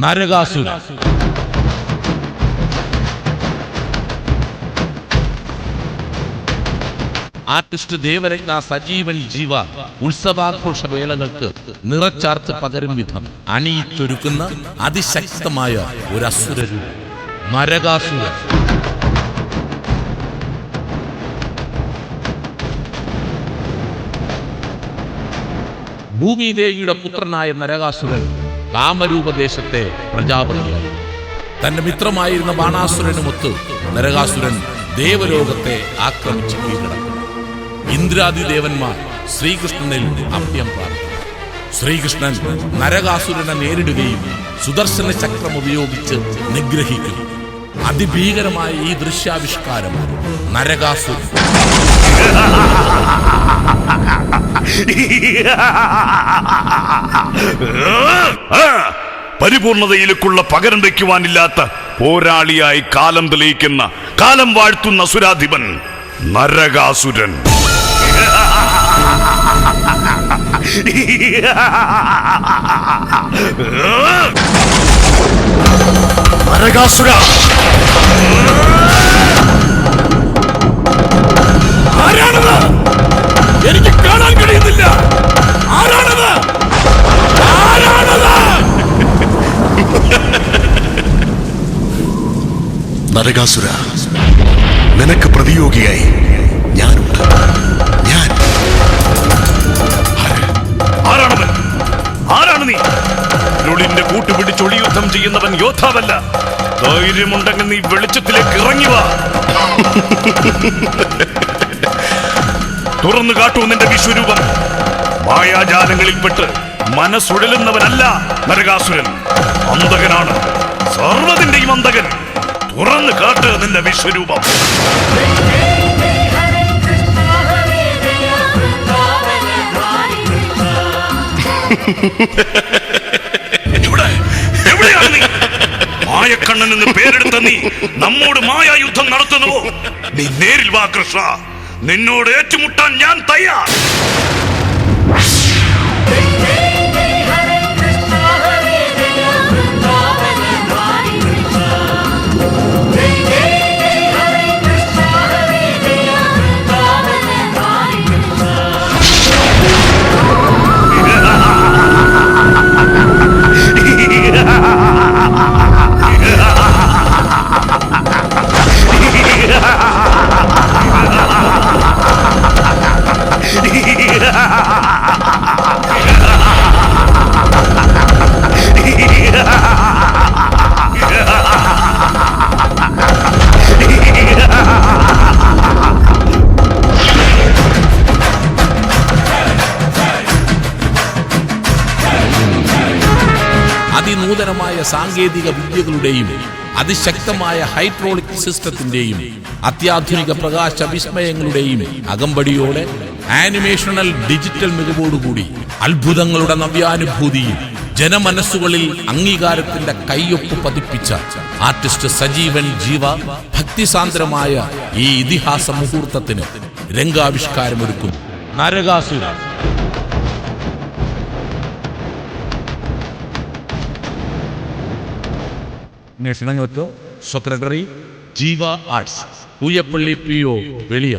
Narakasura artist ദേവരത്ന Sajeevan ജീവ ഉത്സവാഘോഷ വേളകൾക്ക് നിറച്ചാർത്ത് പകരും വിധം അണിയിച്ചൊരുക്കുന്ന അതിശക്തമായ ഒരു അസുരരൂപം നരകാസുര ഭൂമിദേവിയുടെ പുത്രനായ നരകാസുരൻ കാമരൂപദേശത്തെ പ്രജാപതിയായി തന്റെ മിത്രമായിരുന്ന ബാണാസുരനുമൊത്ത് നരകാസുരൻ ദേവലോകത്തെ ആക്രമിച്ച് കീഴടക്കും. ഇന്ദ്രാദി ദേവന്മാർ ശ്രീകൃഷ്ണനിൽ അഭ്യം പ്രാപിക്കും ശ്രീകൃഷ്ണൻ നരകാസുരനെ നേരിടുകയും സുദർശന ചക്രം ഉപയോഗിച്ച് നിഗ്രഹിക്കും അതിഭീകരമായ ഈ ദൃശ്യാവിഷ്കാരം നരകാസുരൻ. പരിപൂർണതയിലേക്കുള്ള പകരം വയ്ക്കുവാനില്ലാത്ത പോരാളിയായി കാലം തെളിയിക്കുന്ന കാലം വാഴ്ത്തുന്ന സുരാധിപൻ നരകാസുരൻ. നരകാസുര. നരകാസുര നിനക്ക് പ്രതിയോഗിയായി ഞാനുണ്ട്. ഞാൻ. ആരാണവൻ ആരാണ് നീ? ഇരുളിന്റെ കൂട്ടുപിടിച്ച് യുദ്ധം ചെയ്യുന്നവൻ യോദ്ധാവല്ല. ധൈര്യമുണ്ടെങ്കിൽ നീ വെളിച്ചത്തിലേക്ക് ഇറങ്ങി വാ. തുറന്നു കാട്ടൂ നിന്റെ വിശ്വരൂപം. മായാജാലങ്ങളിൽപ്പെട്ട് മനസ്സുഴലുന്നവനല്ല നരകാസുരൻ. അന്തകനാണ് സർവതിന്റെയും അന്തകൻ തുറന്നു കാട്ട് നിന്റെ വിശ്വരൂപം. ഇവിടെ പേരെടുത്ത നീ നമ്മോട് മായായുദ്ധം നടത്തുന്നുവോ നീ നേരിൽ വാ കൃഷ്ണ. നിന്നോട് ഏറ്റുമുട്ടാൻ ഞാൻ തയ്യാർ. അതിനൂതനമായ സാങ്കേതിക വിദ്യകളുടെയും അതിശക്തമായ ഹൈഡ്രോളിക് സിസ്റ്റത്തിന്റെയും അത്യാധുനിക പ്രകാശ വിസ്മയങ്ങളുടെയും അകമ്പടിയോടെ ആനിമേഷണൽ ഡിജിറ്റൽ മികവോടുകൂടി അത്ഭുതങ്ങളുടെ നവ്യാനുഭൂതിയിൽ ജനമനസ്സുകളിൽ അംഗീകാരത്തിന്റെ കയ്യൊപ്പ് പതിപ്പിച്ച ആർട്ടിസ്റ്റ് സജീവൻ ജീവ ഭക്തിസാന്ദ്രമായ ഈ ഇതിഹാസ മുഹൂർത്തത്തിന് രംഗാവിഷ്കാരമൊരുക്കുന്നു Narakasura. Secretary Jeeva arts Pooyappally P O Veliya.